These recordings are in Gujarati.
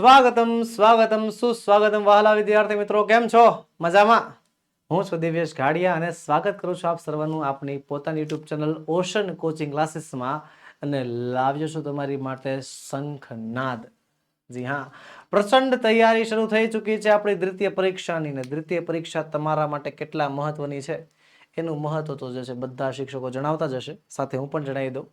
સ્વાગતમ સ્વાગતમ, સુસ્વાગતમ વહાલા વિદ્યાર્થી મિત્રો, કેમ છો? મજામાં? હું છું દિવ્યેશ ઘાડિયા અને સ્વાગત કરું છું આપ સર્વનું આપની પોતાની યુટ્યુબ ચેનલ ઓશન કોચિંગ ક્લાસીસમાં અને લાવ્યો છું તમારી માટે શંખનાદ. જી હા, પ્રચંડ તૈયારી શરૂ થઈ ચૂકી છે આપણી દ્વિતીય પરીક્ષાની ને દ્વિતીય પરીક્ષા તમારા માટે કેટલા મહત્વની છે? એનું મહત્વ તો જે છે બધા શિક્ષકો જણાવતા જ હશે. સાથે હું પણ જણાવી દઉં.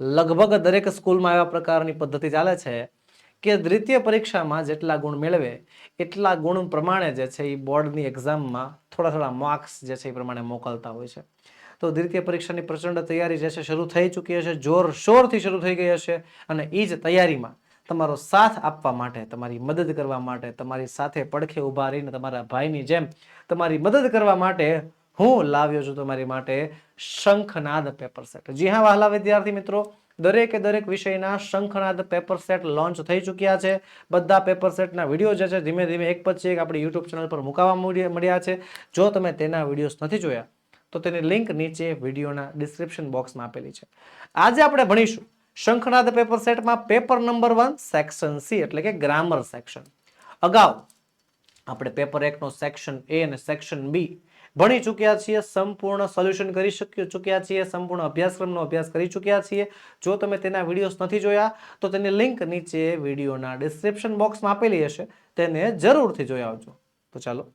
લગભગ દરેક સ્કૂલમાં એવા પ્રકારની પદ્ધતિ ચાલે છે કે દ્વિતીય પરીક્ષામાં જેટલા ગુણ મેળવે, એટલા ગુણ પ્રમાણે જે છે એ બોર્ડની એક્ઝામમાં થોડા થોડા માર્ક્સ જે છે એ પ્રમાણે મોકલતા હોય છે. તો દ્વિતીય પરીક્ષાની પ્રચંડ તૈયારી જે છે શરૂ થઈ ચૂકી હશે, જોર શોરથી શરૂ થઈ ગઈ હશે અને એ જ તૈયારીમાં તમારો સાથ આપવા માટે, તમારી મદદ કરવા માટે, તમારી સાથે પડખે ઊભા રહીને તમારા ભાઈની જેમ તમારી મદદ કરવા માટે હું લાવ્યો છું તમારી માટે શંખનાદ પેપર સેટ. જી હા, વહાલા વિદ્યાર્થી મિત્રો દરેકે દરેક વિષયના શંખનાદ પેપર સેટ લોન્ચ થઈ ચૂક્યા છે. બધા પેપર સેટના વીડિયો જે છે, ધીમે ધીમે એક પછી એક આપણી યુટ્યુબ ચેનલ પર મુકાવા મળી- મળ્યા છે. જો તમે તેના વિડીયોઝ નથી જોયા, તો તેની લિંક નીચે વિડીયોના ડિસ્ક્રિપ્શન બોક્સમાં આપેલી છે. આજે આપણે ભણીશું શંખનાદ પેપર સેટમાં paper number one section C એટલે કે ગ્રામર સેક્શન અગાઉ આપણે પેપર એકનો સેક્શન એ અને સેક્શન બી ભણી ચૂક્યા છીએ, સંપૂર્ણ સોલ્યુશન કરી શક્યો, ચૂક્યા છીએ, સંપૂર્ણ અભ્યાસક્રમનો અભ્યાસ કરી ચૂક્યા છીએ. જો તમે તેના વિડીયોઝ નથી જોયા, તો તેની લિંક નીચે વિડીયોના ડિસ્ક્રિપ્શન બોક્સમાં આપેલી હશે. તેને જરૂરથી જોઈ આવજો. તો ચાલો,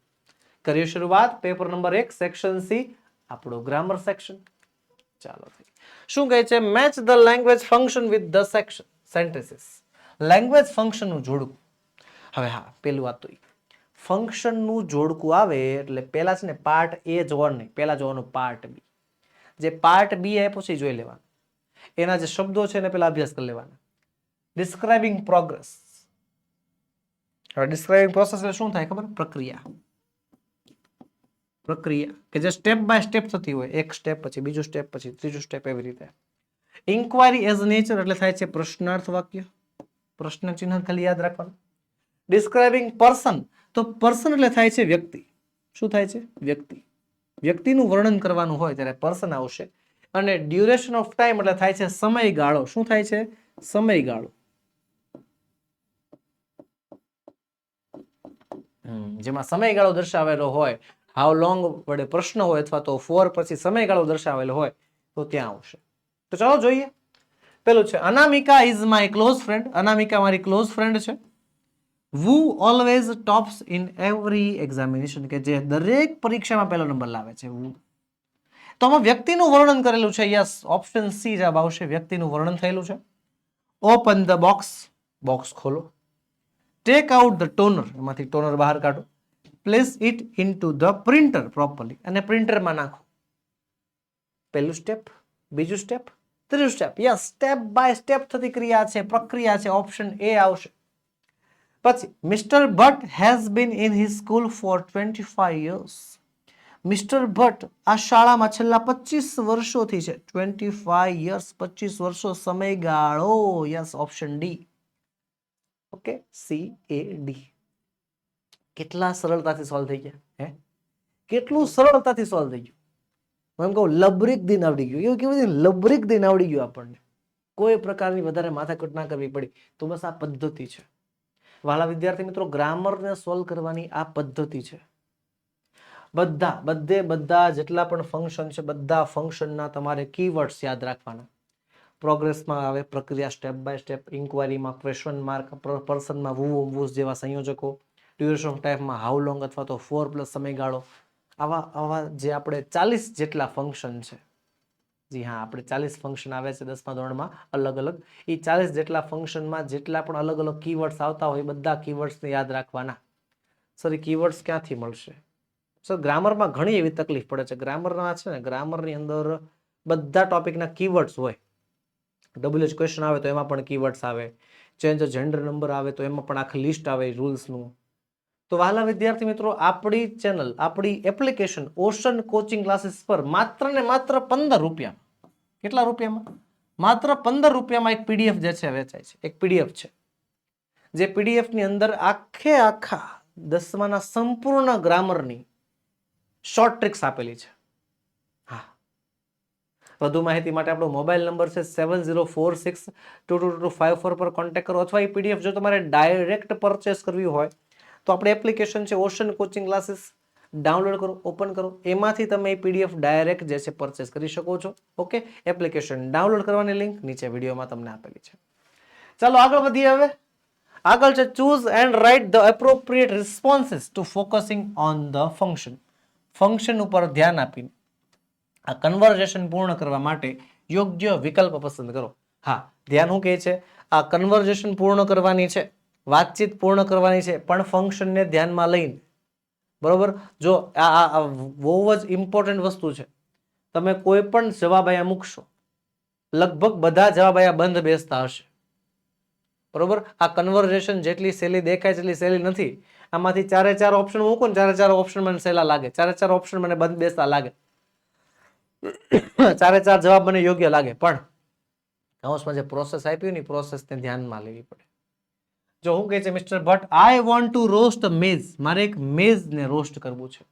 કરીએ શરૂઆત. પેપર નંબર એક સેક્શન સી આપણું ગ્રામર સેક્શન ચાલો શું કહે છે? Match the language function with the section sentences language ફંક્શનનું જોડવું હવે હા, પેલું વાત તો ઈ. ફંક્શનનું જોડકું આવે એટલે પહેલા છે ને પાર્ટ એ જોવાનું નહીં, પહેલાં જોવાનું પાર્ટ બી. જે પાર્ટ બી એ પછી જોઈ લેવાનું. એના જે શબ્દો છે એને પહેલાં અભ્યાસ કરી લેવાના. ડિસ્ક્રાઇબિંગ પ્રોગ્રેસ હવે ડિસ્ક્રાઇબિંગ પ્રોસેસ એટલે શું થાય ખબર? પ્રક્રિયા. પ્રક્રિયા. કે જે સ્ટેપ બાય સ્ટેપ થતી હોય. એક સ્ટેપ પછી બીજું સ્ટેપ પછી ત્રીજું સ્ટેપ એવી રીતે. ઇન્ક્વાયરી એઝ નેચર એટલે થાય છે પ્રશ્નાર્થ વાક્ય. પ્રશ્ન ચિહ્ન ખાલી યાદ રાખવાનું. ડિસ્ક્રાઇબિંગ પર્સન તો પર્સન એટલે થાય છે વ્યક્તિ. શું થાય છે? વ્યક્તિ. વ્યક્તિનું વર્ણન કરવાનું હોય ત્યારે પર્સન આવશે. અને ડ્યુરેશન ઓફ ટાઈમ એટલે થાય છે સમયગાળો. શું થાય છે? સમયગાળો. જેમાં સમયગાળો દર્શાવેલો હોય હાઉ લોંગ વડે પ્રશ્ન હોય અથવા તો ફોર પછી સમયગાળો દર્શાવેલો હોય, તો ત્યાં આવશે. તો ચાલો જોઈએ. પેલું છે, Anamika is my close friend Anamika મારી ક્લોઝ ફ્રેન્ડ છે. Who always tops in every examination કે જે દરેક પરીક્ષામાં પહેલો નંબર લાવે છે. વુ તો આમાં વ્યક્તિનું વર્ણન કરેલું છે. યસ ઓપ્શન સી જવાબ આવશે વ્યક્તિનું વર્ણન થયેલું છે. ઓપન ધ બોક્સ બોક્સ ખોલો. ટેક આઉટ ધ ટોનર એમાંથી ટોનર બહાર કાઢો. Place it into the printer properly અને પ્રિન્ટરમાં નાખો. પહેલું સ્ટેપ બીજું સ્ટેપ ત્રીજું step yes step by step થતી ક્રિયા છે. પ્રક્રિયા છે. ઓપ્શન એ આવશે. પછી mister Bhatt has been in his school for twenty five years mister Bhatt આ શાળામાં છેલ્લા પચીસ વર્ષોથી છે. ટ્વેન્ટી ફાઈવ યર્સ પચીસ વર્ષો સમયગાળો. Yes option D okay C A D કેટલા સરળતાથી સોલ્વ થઈ ગયા? હે? કેટલું સરળતાથી સોલ્વ થઈ ગયું? હું એમ કહું લબરીક દિન આવડી ગયું. એવું કેવું છે ને, લબરીક દિન આવડી ગયું આપણને. કોઈ પ્રકારની વધારે માથાકૂટ ના કરવી પડી. તો બસ આ પદ્ધતિ છે. વાલા વિદ્યાર્થી મિત્રો, ગ્રામરને સોલ્વ કરવાની આ પદ્ધતિ છે. બધા, બધે બધા જેટલા પણ ફંક્શન છે, બધા ફંક્શનના તમારે કીવર્ડ્સ યાદ રાખવાના. પ્રોગ્રેસમાં આવે, પ્રક્રિયા સ્ટેપ બાય સ્ટેપ ઇન્કવાયરીમાં ક્વેશ્ચન માર્ક પર્સનમાં વુ વુઝ જેવા સંયોજકો ડ્યુરેશન ઓફ ટાઈમમાં હાઉ લોંગ અથવા તો ફોર પ્લસ સમયગાળો. આવા આવા જે આપણે ચાલીસ જેટલા ફંક્શન છે જી હા, આપણે ચાલીસ ફંક્શન આવે છે દસમા ધોરણમાં, અલગ અલગ. એ ચાલીસ જેટલા ફંક્શનમાં જેટલા પણ અલગ અલગ કીવર્ડ્સ આવતા હોય બધા કીવર્ડ્સને યાદ રાખવાના. સર એ કીવર્ડ્સ ક્યાંથી મળશે? સર ગ્રામરમાં ઘણી એવી તકલીફ પડે છે. ગ્રામરના છે ને ગ્રામરની અંદર બધા ટોપિકના કીવર્ડ્સ હોય. ડબલ્યુએચ ક્વેશ્ચન આવે તો એમાં પણ કીવર્ડ્સ આવે. ચેન્જ જેન્ડર નંબર આવે તો એમાં પણ આખી લિસ્ટ આવે રૂલ્સનું તો વહાલા વિદ્યાર્થી મિત્રો, આપણી ચેનલ આપણી એપ્લિકેશન ઓશન કોચિંગ ક્લાસીસ પર માત્ર ને માત્ર પંદર રૂપિયા કેટલા રૂપિયામાં? માત્ર પંદર રૂપિયામાં એક પીડીએફ જે છે વેચાય છે. એક પીડીએફ છે. જે પીડીએફની અંદર આખે આખા દસમાના સંપૂર્ણ ગ્રામરની શોર્ટ ટ્રિક્સ આપેલી છે. હા. વધુ માહિતી માટે આપણો મોબાઈલ નંબર છે seven zero four six two two two five four પર કોન્ટેક્ટ કરો અથવા એ પીડીએફ જો તમારે ડાયરેક્ટ પરચેસ કરવી હોય, તો આપણે એપ્લિકેશન છે ઓશન કોચિંગ ક્લાસીસ ડાઉનલોડ કરો, ઓપન કરો. એમાંથી તમે એ પીડીએફ ડાયરેક્ટ જે છે પરચેસ કરી શકો છો. ઓકે? એપ્લિકેશન ડાઉનલોડ કરવાની લિંક નીચે વિડીયોમાં તમને આપેલી છે. ચાલો આગળ વધીએ હવે. આગળ છે choose and write the appropriate responses to focusing on the function function ઉપર ધ્યાન આપીને આ કન્વર્ઝેશન પૂર્ણ કરવા માટે યોગ્ય વિકલ્પ પસંદ કરો. હા, ધ્યાન શું કહે છે? આ કન્વર્ઝેશન પૂર્ણ કરવાની છે, વાતચીત પૂર્ણ કરવાની છે, પણ ફંક્શનને ધ્યાનમાં લઈને બરોબર? જો આ બહુ જ ઇમ્પોર્ટન્ટ વસ્તુ છે. તમે કોઈ પણ જવાબ અહીંયા મૂકશો, લગભગ બધા જવાબ અહીંયા બંધ બેસતા હશે. બરોબર? આ કન્વર્ઝેશન જેટલી સહેલી દેખાય છે એટલી સહેલી નથી. આમાંથી ચારે ચાર ઓપ્શન મૂકો ને ચારે ચાર ઓપ્શન મને સહેલા લાગે. ચારે ચાર ઓપ્શન મને બંધ બેસતા લાગે. ચારે ચાર જવાબ મને યોગ્ય લાગે. પણ કૌંસમાં જે પ્રોસેસ આપી ને પ્રોસેસને ધ્યાનમાં લેવી પડે. જો હું કહે છે mister Bhatt I want to roast maize મારે એક મેઝને રોસ્ટ કરવું છે.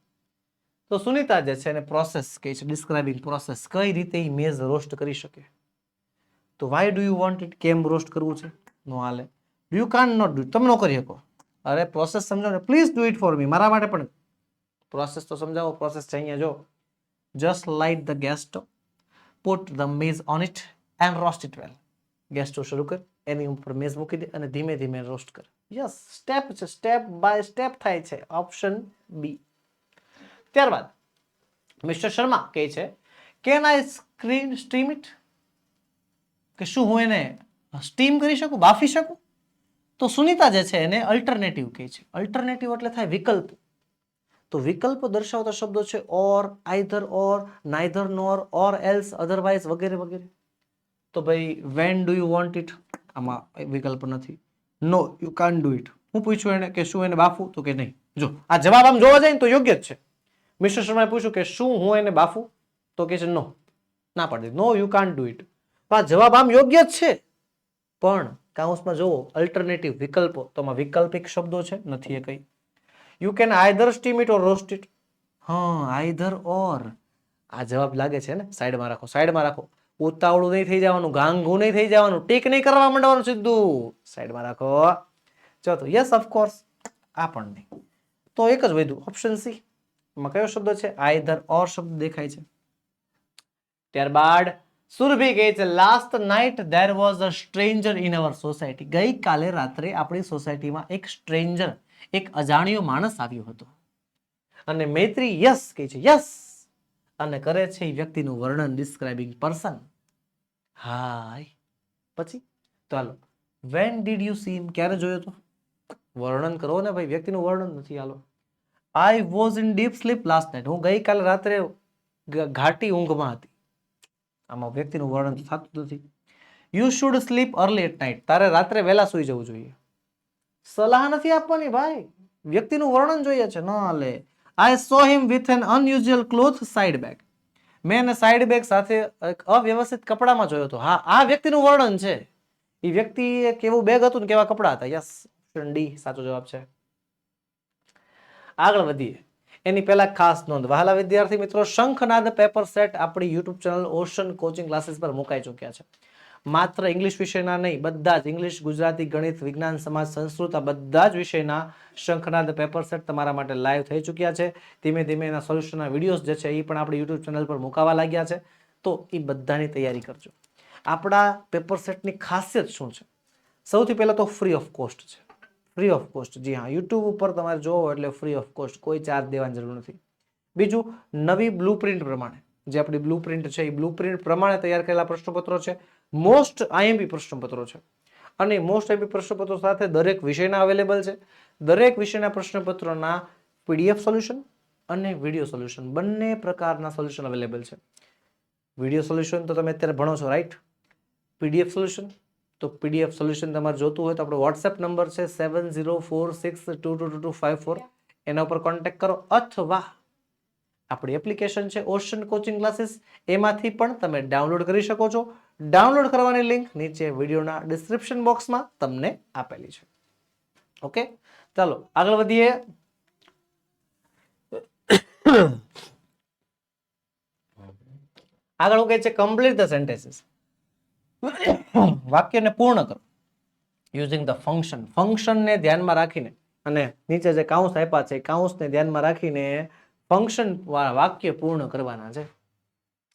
તો સુનિતા જે છે એને પ્રોસેસ કહે છે ડિસ્ક્રાઇબિંગ પ્રોસેસ કઈ રીતે એ મેઝ રોસ્ટ કરી શકે? તો why do you want it કેમ રોસ્ટ કરવું છે? નો હાલે. Do you can not do તમે ન કરી શકો. અરે પ્રોસેસ સમજાવો. ને please do it for me મારા માટે પણ પ્રોસેસ તો સમજાવો. પ્રોસેસ છે અહીંયા, જો. Just light the gas stove put the maize on it and roast it well gas stove શરૂ કર. એની ઉપર મેઝ મૂકી દે અને ધીમે ધીમે રોસ્ટ કર. યસ સ્ટેપ છે સ્ટેપ બાય સ્ટેપ થાય છે. ઓપ્શન બી ત્યારબાદ, મિસ્ટર શર્મા કહે છે can I screen stream it કે શું હું એને સ્ટીમ કરી શકું, બાફી શકું? તો સુનિતા જે છે એને અલ્ટરનેટિવ કહે છે. અલ્ટરનેટિવ એટલે થાય વિકલ્પ. તો વિકલ્પ દર્શાવતા શબ્દો છે or either or neither nor or else otherwise વગેરે વગેરે. તો ભાઈ when do you want it આમાં વિકલ્પ નથી. No you can do it હું પૂછ્યું એને કે શું એને બાફું? તો કે નહીં. જો, આ જવાબ આમ જોવા જાય ને તો યોગ્ય જ છે. મિસ્ટર શર્માએ પૂછ્યું કે શું હું એને બાફું? તો કે છે નો ના પાડી no you can do it આ જવાબ આમ યોગ્ય જ છે. પણ કાઉન્સમાં જુઓ અલ્ટરનેટિવ વિકલ્પો, તો આમાં વૈકલ્પિક શબ્દો છે, નથી એ કઈ. You can either steam it or roast it હા આઈધર ઓર આ જવાબ લાગે છે ને? સાઈડમાં રાખો સાઈડમાં રાખો. ઉતાવળું નહીં થઈ જવાનું, ગાંગું નહીં થઈ જવાનું, ટીક નહીં કરવા માંડવાનું સીધું. સાઈડમાં રાખો. તો યસ ઓફકોર્સ આ પણ નહીં. તો એક જ વધ્યું ઓપ્શન સી એમાં કયો શબ્દ છે? આઈધર ઓર શબ્દ દેખાય છે. ત્યારબાદ, સુરભી કહે છે last night there was a stranger in our society ગઈકાલે રાત્રે આપણી સોસાયટીમાં એક સ્ટ્રેન્જર એક અજાણ્યો માણસ આવ્યો હતો. અને મૈત્રી યસ કહે છે યસ અને કરે છે એ વ્યક્તિનું વર્ણન ડિસ્ક્રાઇબિંગ પર્સન હાય. પછી? ચાલો. વેન ડીડ યુ સી ક્યારે જોયો તો? વર્ણન કરો ને ભાઈ, વ્યક્તિનું વર્ણન નથી, હાલો. I was in deep sleep last night હું ગઈકાલ રાત્રે ઘાટી ઊંઘમાં હતી. આમાં વ્યક્તિનું વર્ણન થતું નથી. You should sleep early at night તારે રાત્રે વહેલા સુઈ જવું જોઈએ. સલાહ નથી આપવાની, ભાઈ. વ્યક્તિનું વર્ણન જોઈએ છે. ન હાલે I saw him with an unusual cloth side bag મેં એને સાઇડ બેગ સાથે અવ્યવસ્થિત કપડામાં જોયો હતો. હા, આ વ્યક્તિનું વર્ણન છે. એ વ્યક્તિ કેવું બેગ હતું ને કેવા કપડા હતા? યસ ડી સાચો જવાબ છે. આગળ વધીએ. એની પહેલા ખાસ નોંધ. વહાલા વિદ્યાર્થી મિત્રો, શંખનાદ પેપર સેટ આપણી YouTube channel Ocean coaching classes પર મુકાઈ ચૂક્યા છે. માત્ર ઇંગ્લિશ વિષયના નહીં, બધા જ ઇંગ્લિશ, ગુજરાતી, ગણિત, વિજ્ઞાન, સમાજ, સંસ્કૃત, આ બધા જ વિષયના શંખનાદ પેપર સેટ તમારા માટે લાઈવ થઈ ચૂક્યા છે. ધીમે ધીમે એના સોલ્યુશનના વિડીયોઝ જે છે એ પણ આપણી યુટ્યુબ ચેનલ પર મુકાવા લાગ્યા છે. તો એ બધાની તૈયારી કરજો. આપણા પેપર સેટની ખાસિયત શું છે? સૌથી પહેલાં તો ફ્રી ઓફ કોસ્ટ છે. ફ્રી ઓફ કોસ્ટ જી હા યુટ્યુબ ઉપર તમારે જોવો એટલે ફ્રી ઓફ કોસ્ટ કોઈ ચાર્જ દેવાની જરૂર નથી. બીજું, નવી બ્લુ પ્રિન્ટ પ્રમાણે. જે આપણી બ્લુ છે એ બ્લુ પ્રમાણે તૈયાર કરેલા પ્રશ્નપત્રો છે. મોસ્ટ આઈએમપી પ્રશ્નપત્રો છે. અને મોસ્ટ આઈએમપી પ્રશ્નપત્રો સાથે દરેક વિષયના અવેલેબલ છે. દરેક વિષયના પ્રશ્નપત્રોના પીડીએફ સોલ્યુશન અને વીડિયો સોલ્યુશન બંને પ્રકારના સોલ્યુશન અવેલેબલ છે. વીડિયો સોલ્યુશન તો તમે અત્યારે ભણો છો રાઈટ પીડીએફ સોલ્યુશન તો પીડીએફ સોલ્યુશન તમારે જોતું હોય તો આપણો વોટ્સએપ નંબર છે seven zero four six two two two two five four એના ઉપર કોન્ટેક્ટ કરો અથવા આપણી એપ્લિકેશન છે ઓશન કોચિંગ ક્લાસીસ એમાંથી પણ તમે ડાઉનલોડ કરી શકો છો. ડાઉનલોડ કરવાની લિંક નીચે વિડીયોના ડિસ્ક્રિપ્શન બોક્સમાં તમને આપેલી છે. ઓકે ચાલો, આગળ વધીએ. આગળ હું કહે છે કમ્પ્લીટ ધ સેન્ટેન્સીસ વાક્યને પૂર્ણ કરો. યુઝિંગ ધ ફંક્શન ફંક્શનને ધ્યાનમાં રાખીને અને નીચે જે કાઉન્સ આપ્યા છે કાઉન્સને ધ્યાનમાં રાખીને ફંક્શન વાક્ય પૂર્ણ કરવાના છે.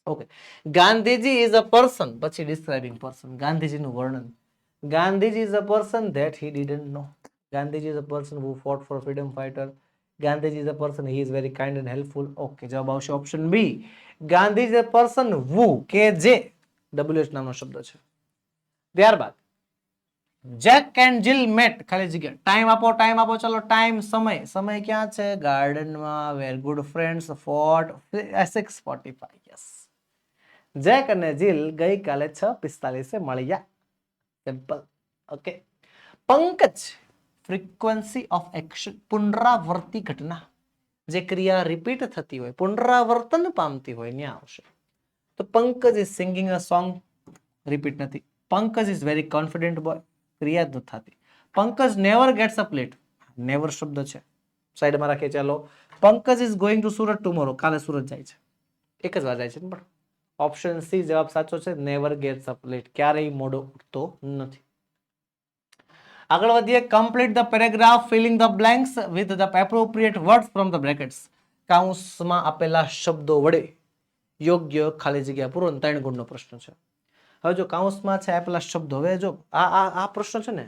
Okay Gandhiji is a person પછી ડિસ્ક્રાઇબિંગ પર્સન ગાંધીજીનું વર્ણન. Gandhiji is a person that he didn't know Gandhiji is a person who fought for freedom fighter Gandhiji is a person he is very kind and helpful okay જવાબ આવશે option B Gandhiji a person વુ કે જે ડબલ્યુએચ નામનો શબ્દ છે. ત્યારબાદ જેક એન્ડ જીલ મેટ ખાલી જગ્યા. ટાઈમ આપો ટાઈમ આપો. ચલો ટાઈમ સમય. સમય ક્યાં છે? ગાર્ડનમાં where good friends fort six forty five yes Jack અને જીલ ગઈકાલે છ પિસ્તાલીસે મળ્યા simple okay Pankaj frequency of action પુનરાવર્તી ઘટના. જે ક્રિયા રિપીટ થતી હોય, પુનરાવર્તન પામતી હોય, ત્યાં આવશે. તો Pankaj is singing a song repeat નથી. Pankaj is very confident boy ક્રિયા જ નથી થતી. Pankaj never gets up late never શબ્દ છે. સાઈડમાં રાખીએ ચાલો. Pankaj is going to Surat tomorrow કાલે સુરત જાય છે. એક જ વાર જાય છે પણ. ઓપ્શન સી જવાબ સાચો છે. નેવર ગેટ્સ અપ લેટ ક્યારેય મોડો ઉઠતો નથી. આગળ વધીએ. Complete the paragraph filling the blanks with the appropriate words from the brackets કાઉન્સમાં આપેલા શબ્દો વડે યોગ્ય ખાલી જગ્યા પૂરો ત્રણ ગુણનો પ્રશ્ન છે. હવે જો કાઉન્સમાં છે આપેલા શબ્દો, હવે જો આ આ આ પ્રશ્ન છે ને,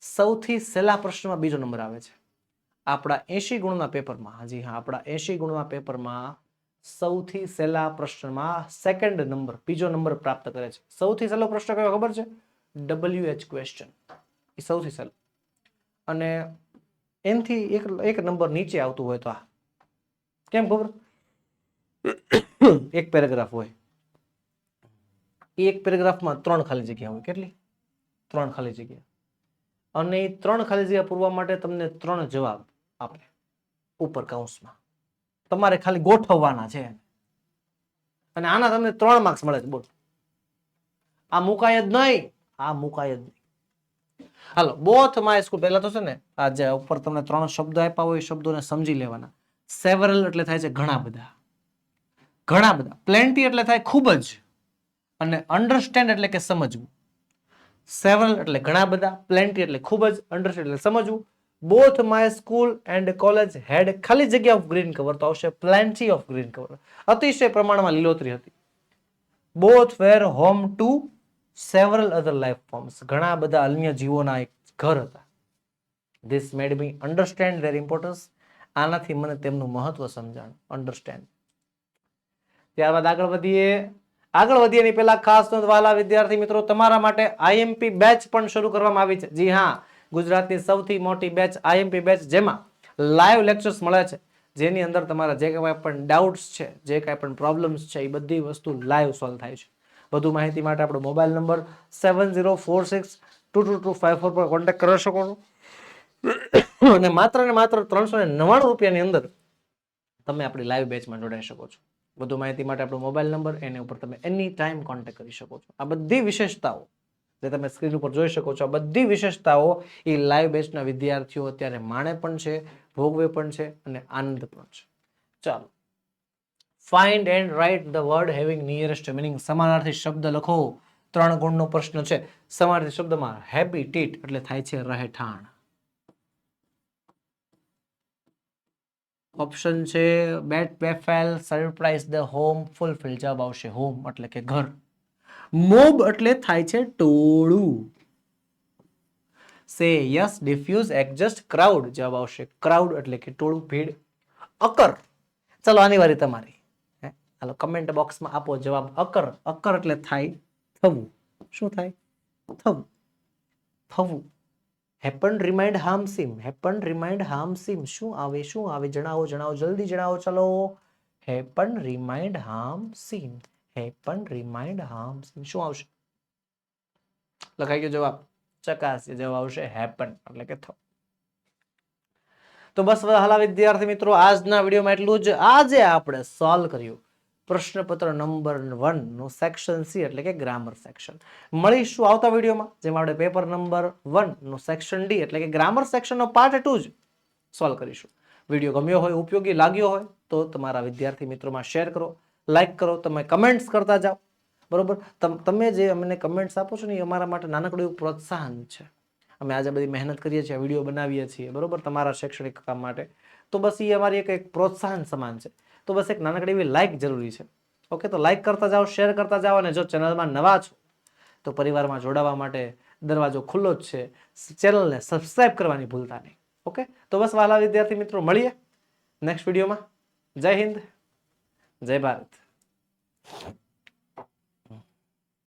સૌથી સહેલા પ્રશ્નમાં બીજો નંબર આવે છે. આપણા એસી ગુણના પેપરમાં, હાજી હા, આપણા એસી ગુણના પેપરમાં સૌથી સહેલા પ્રશ્નમાં સેકન્ડ નંબર બીજો નંબર પ્રાપ્ત કરે છે. સૌથી સહેલો પ્રશ્ન કયો ખબર છે? ડબલ્યુ એચ ક્વેશ્ચન એ સૌથી સહેલો. અને એનથી એક એક નંબર નીચે આવતું હોય તો આ. કેમ ખબર? એક પેરેગ્રાફ હોય. એ એક પેરેગ્રાફમાં ત્રણ ખાલી જગ્યા હોય. કેટલી? ત્રણ ખાલી જગ્યા. અને એ ત્રણ ખાલી જગ્યા પૂરવા માટે તમને ત્રણ જવાબ આપે ઉપર કાઉન્સમાં તમારે ખાલી ગોઠવવાના છે. અને આના તમને ત્રણ માર્ક્સ મળે છે. બોલ. આ મુકાય જ નહીં. આ મુકાય જ નહીં. હાલો બોથ માય સ્કૂલ પહેલા તો છે ને, આ જે ઉપર તમને ત્રણ શબ્દો આપ્યા હોય એ શબ્દોને સમજી લેવાના. સેવરલ એટલે થાય છે ઘણા બધા. ઘણા બધા. પ્લેન્ટી એટલે થાય ખૂબ જ. અને અન્ડરસ્ટેન્ડ એટલે કે સમજવું. સેવરલ એટલે ઘણા બધા પ્લેન્ટી એટલે ખૂબ જ અન્ડરસ્ટેન્ડ એટલે સમજવું. Both my school and college head ખાલી જગ્યા ઓફ ગ્રીન કવર તો આવશે પ્લેન્ટી ઓફ ગ્રીન કવર અતિશય પ્રમાણમાં લીલોતરી હતી. Both were home to several other life forms ઘણા બધા અન્ય જીવોના એક ઘર હતા. This made me understand their importance આનાથી મને તેમનું મહત્વ સમજાણ. અન્ડરસ્ટેન્ડ ત્યારબાદ આગળ વધીએ. આગળ વધીએ એની પહેલા ખાસ નોંધવાલા વિદ્યાર્થી મિત્રો, તમારા માટે આઈએમપી બેચ પણ શરૂ કરવામાં આવી છે. જી હા, ગુજરાતની સૌથી મોટી બેચ આઈએમપી બેચ જેમાં લાઈવ લેક્ચર્સ મળે છે. જેની અંદર તમારા જે કાંઈ પણ ડાઉટ્સ છે, જે કાંઈ પણ પ્રોબ્લેમ્સ છે, એ બધી વસ્તુ લાઈવ સોલ્વ થાય છે. વધુ માહિતી માટે આપણો mobile number seven zero four six two two two five four પર કોન્ટેક્ટ કરી શકો છો. અને માત્ર ને માત્ર ત્રણસો ને નવ્વાણું રૂપિયાની અંદર તમે આપણી લાઈવ બેચમાં જોડાઈ શકો છો. વધુ માહિતી માટે આપણો મોબાઈલ નંબર એની ઉપર તમે એની ટાઈમ કોન્ટેક્ટ કરી શકો છો. આ બધી વિશેષતાઓ જે તમે સ્ક્રીન ઉપર જોઈ શકો છો, આ બધી વિશેષતાઓ એ લાઈવ બેચના વિદ્યાર્થીઓ અત્યારે માણે પણ છે, ભોગવે પણ છે અને આનંદ પણ છે. ચાલો. Find and write the word having nearest meaning સમાનાર્થી શબ્દ લખો. ત્રણ ગુણનો પ્રશ્ન છે. સમાનાર્થી શબ્દમાં હેબિટેટ એટલે થાય છે રહેઠાણ. ઓપ્શન છે બેટ પેફેલ સરપ્રાઈઝ ધ હોમ ફૂલફિલ જવાબ આવશે હોમ એટલે કે ઘર. મોબ એટલે થાય છે ટોળું. Say yes diffuse adjust crowd જવાબ આવશે ક્રાઉડ એટલે કે ટોળું, ભીડ, અકર. ચલો, આની વારી તમારી. હાલો કમેન્ટ બોક્સમાં આપો જવાબ અકર. અકર એટલે થાય થવું. શું થાય? થવું. થવું. હેપન રિમાઇન્ડ હામસીમ હેપન રિમાઇન્ડ હામસીમ શું આવે શું આવે? જણાવો જણાવો. જલ્દી જણાવો, ચલો. હેપન રિમાઇન્ડ હામસીમ હેપન રિમાઇન્ડ હામસીમ શું આવશે? લખાઈ ગયો જવાબ. ચકાસીએ જવાબ આવશે હેપન એટલે કે થવું તો બસ હાલા વિદ્યાર્થી મિત્રો, આજના વિડીયોમાં એટલું જ. આજે આપણે સોલ્વ કર્યું. પ્રશ્નપત્ર નંબર વનનું સેક્શન સી એટલે કે ગ્રામર સેક્શન મળીશું આવતા વિડીયોમાં, જેમાં આપણે પેપર નંબર વનનું સેક્શન ડી એટલે કે ગ્રામર સેક્શનનો પાર્ટ ટુ જ સોલ્વ કરીશું. વીડિયો ગમ્યો હોય, ઉપયોગી લાગ્યો હોય, તો તમારા વિદ્યાર્થી મિત્રોમાં શેર કરો લાઈક કરો, તમે કમેન્ટ્સ કરતા જાઓ. બરોબર? તમ- જે અમને કમેન્ટ્સ આપો છો ને, એ અમારા માટે નાનકડું એવું પ્રોત્સાહન છે. અમે આજે બધી મહેનત કરીએ છીએ વીડિયો બનાવીએ છીએ. બરોબર? તમારા શૈક્ષણિક કામ માટે. તો બસ એ અમારી એક પ્રોત્સાહન સમાન છે. તો બસ એક નાનકડી એવી લાઇક જરૂરી છે. ઓકે તો લાઇક કરતા જાઓ શેર કરતા જાઓ અને જો ચેનલમાં નવા છો, તો પરિવારમાં જોડાવા માટે દરવાજો ખુલ્લો જ છે. ચેનલને સબસ્ક્રાઇબ કરવાની ભૂલતા નહીં. ઓકે તો બસ વાલા વિદ્યાર્થી મિત્રો, મળીએ નેક્સ્ટ વિડીયોમાં જય હિન્દ, જય ભારત.